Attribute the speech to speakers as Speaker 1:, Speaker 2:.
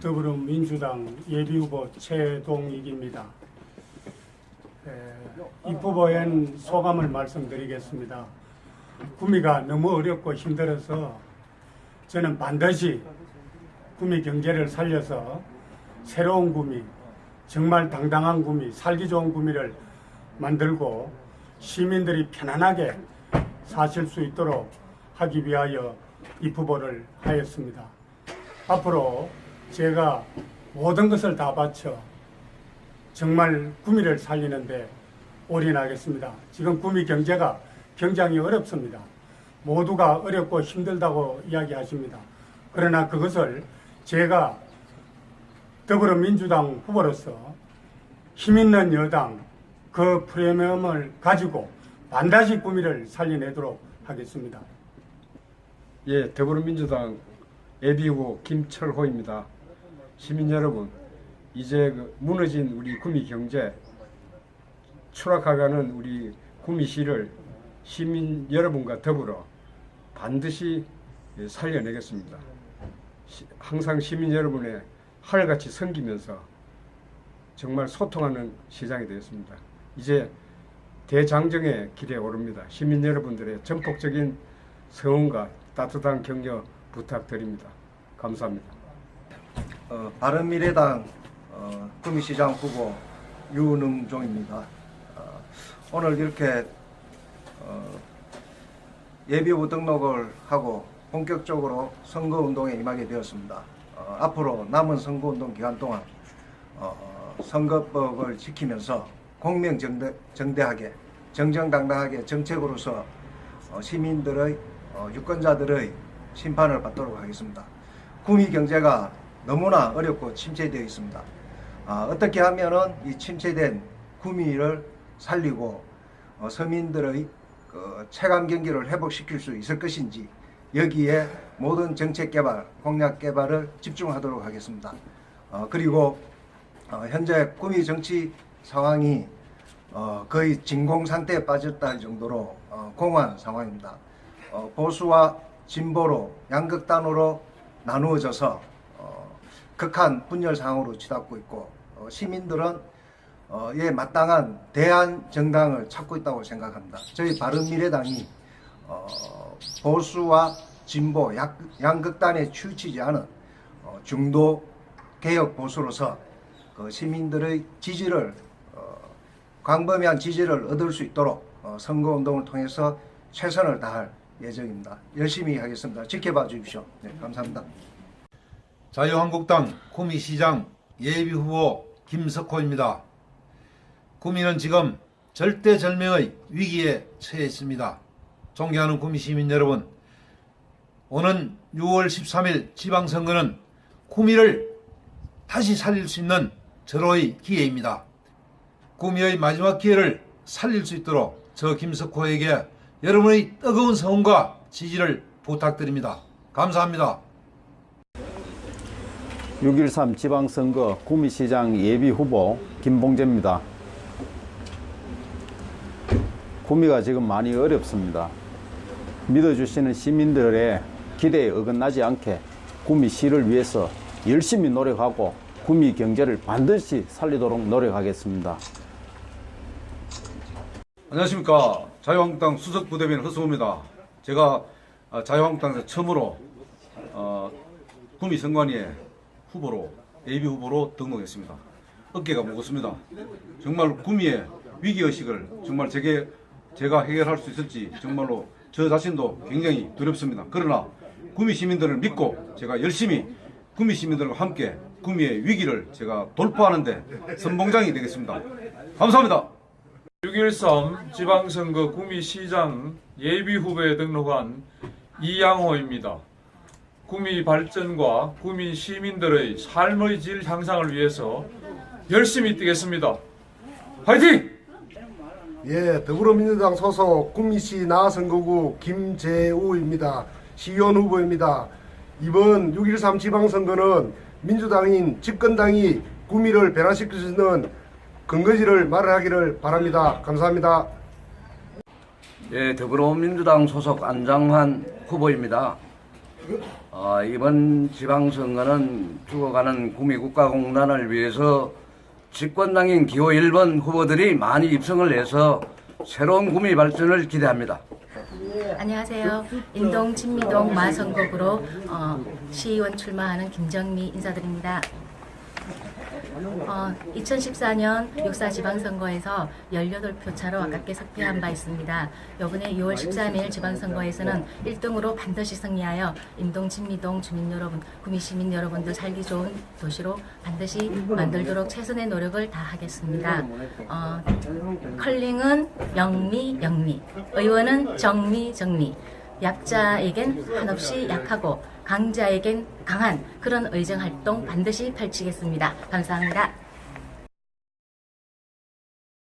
Speaker 1: 더불어민주당 예비후보 최동익입니다. 에, 입후보엔 소감을 말씀드리겠습니다. 구미가 너무 어렵고 힘들어서 저는 반드시 구미 경제를 살려서 새로운 구미, 정말 당당한 구미, 살기 좋은 구미를 만들고 시민들이 편안하게 사실 수 있도록 하기 위하여 입후보를 하였습니다. 앞으로 제가 모든 것을 다 바쳐 정말 구미를 살리는데 올인하겠습니다. 지금 구미 경제가 굉장히 어렵습니다. 모두가 어렵고 힘들다고 이야기하십니다. 그러나 그것을 제가 더불어민주당 후보로서 힘있는 여당 그 프리미엄을 가지고 반드시 구미를 살려내도록 하겠습니다.
Speaker 2: 예, 더불어민주당 예비후보 김철호입니다. 시민 여러분, 이제 그 무너진 우리 구미 경제, 추락하가는 우리 구미시를 시민 여러분과 더불어 반드시 예, 살려내겠습니다. 시- 항상 시민 여러분의 하늘같이 섬기면서 정말 소통하는 시장이 되었습니다. 이제 대장정의 길에 오릅니다. 시민 여러분들의 전폭적인 성원과 따뜻한 격려 부탁드립니다. 감사합니다.
Speaker 3: 어, 바른미래당 어, 구미시장 후보 유능종입니다. 어, 오늘 이렇게 어, 예비후보 등록을 하고 본격적으로 선거운동에 임하게 되었습니다. 어, 앞으로 남은 선거운동 기간 동안 어, 선거법을 지키면서 공명정대하게 정정당당하게 정책으로서 어, 시민들의 어, 유권자들의 심판을 받도록 하겠습니다. 구미 경제가 너무나 어렵고 침체되어 있습니다. 아, 어떻게 하면은 이 침체된 구미를 살리고 어, 서민들의 그 체감 경기를 회복시킬 수 있을 것인지 여기에 모든 정책 개발, 공약 개발을 집중하도록 하겠습니다. 어, 그리고 어, 현재 구미 정치 상황이 어, 거의 진공 상태에 빠졌다 할 정도로 어, 공허한 상황입니다. 어, 보수와 진보로 양극단으로 나누어져서 어, 극한 분열 상황으로 치닫고 있고 어, 시민들은 어, 예 마땅한 대안 정당을 찾고 있다고 생각합니다. 저희 바른미래당이 어, 보수와 진보 양, 양극단에 치우치지 않은 어, 중도 개혁 보수로서 그 시민들의 지지를 어, 광범위한 지지를 얻을 수 있도록 어, 선거운동을 통해서 최선을 다할 예정입니다. 열심히 하겠습니다. 지켜봐 주십시오. 네, 감사합니다.
Speaker 4: 자유한국당 구미시장 예비후보 김석호입니다. 구미는 지금 절대절명의 위기에 처해 있습니다. 존경하는 구미 시민 여러분, 오는 6월 13일 지방선거는 구미를 다시 살릴 수 있는 절호의 기회입니다. 구미의 마지막 기회를 살릴 수 있도록 저 김석호에게 여러분의 뜨거운 성원과 지지를 부탁드립니다. 감사합니다.
Speaker 5: 6.13 지방선거 구미시장 예비후보 김봉재입니다. 구미가 지금 많이 어렵습니다. 믿어주시는 시민들의 기대에 어긋나지 않게 구미시를 위해서 열심히 노력하고 구미 경제를 반드시 살리도록 노력하겠습니다.
Speaker 4: 안녕하십니까 자유한국당 수석부대변인 허수호입니다. 제가 아, 자유한국당에서 처음으로 어, 구미 선관위에 후보로 예비 후보로 등록했습니다. 어깨가 무겁습니다. 정말 구미의 위기 의식을 정말 제게 제가 해결할 수 있을지 정말로 저 자신도 굉장히 두렵습니다. 그러나 구미 시민들을 믿고 제가 열심히 구미 시민들과 함께 구미의 위기를 제가 돌파하는데 선봉장이 되겠습니다. 감사합니다.
Speaker 6: 6.13 지방선거 구미시장 예비후보에 등록한 이양호입니다. 구미 발전과 구미 시민들의 삶의 질 향상을 위해서 열심히 뛰겠습니다. 화이팅!
Speaker 7: 예, 더불어민주당 소속 구미시 나선거구 김재우입니다. 시의원 후보입니다. 이번 6.13 지방선거는 민주당인 집권당이 구미를 변화시킬 수 있는 근거지를 마련하기를 바랍니다. 감사합니다.
Speaker 8: 예, 더불어민주당 소속 안장환 후보입니다. 어, 이번 지방선거는 죽어가는 구미국가공단을 위해서 집권당인 기호 1번 후보들이 많이 입성을 해서 새로운 구미 발전을 기대합니다.
Speaker 9: 안녕하세요. 인동 친미동 마선거구로 어, 시의원 출마하는 김정미 인사드립니다. 어, 2014년 육사 지방선거에서 18표 차로 아깝게 석패한 바 있습니다. 이번에 6월 13일 지방선거에서는 1등으로 반드시 승리하여 인동 친미동 주민 여러분, 구미 시민 여러분들 살기 좋은 도시로 반드시 만들도록 최선의 노력을 다하겠습니다. 어, 컬링은 영미 영미, 의원은 정미 정미. 약자에겐 한없이 약하고 강자에겐 강한 그런 의정 활동 반드시 펼치겠습니다. 감사합니다.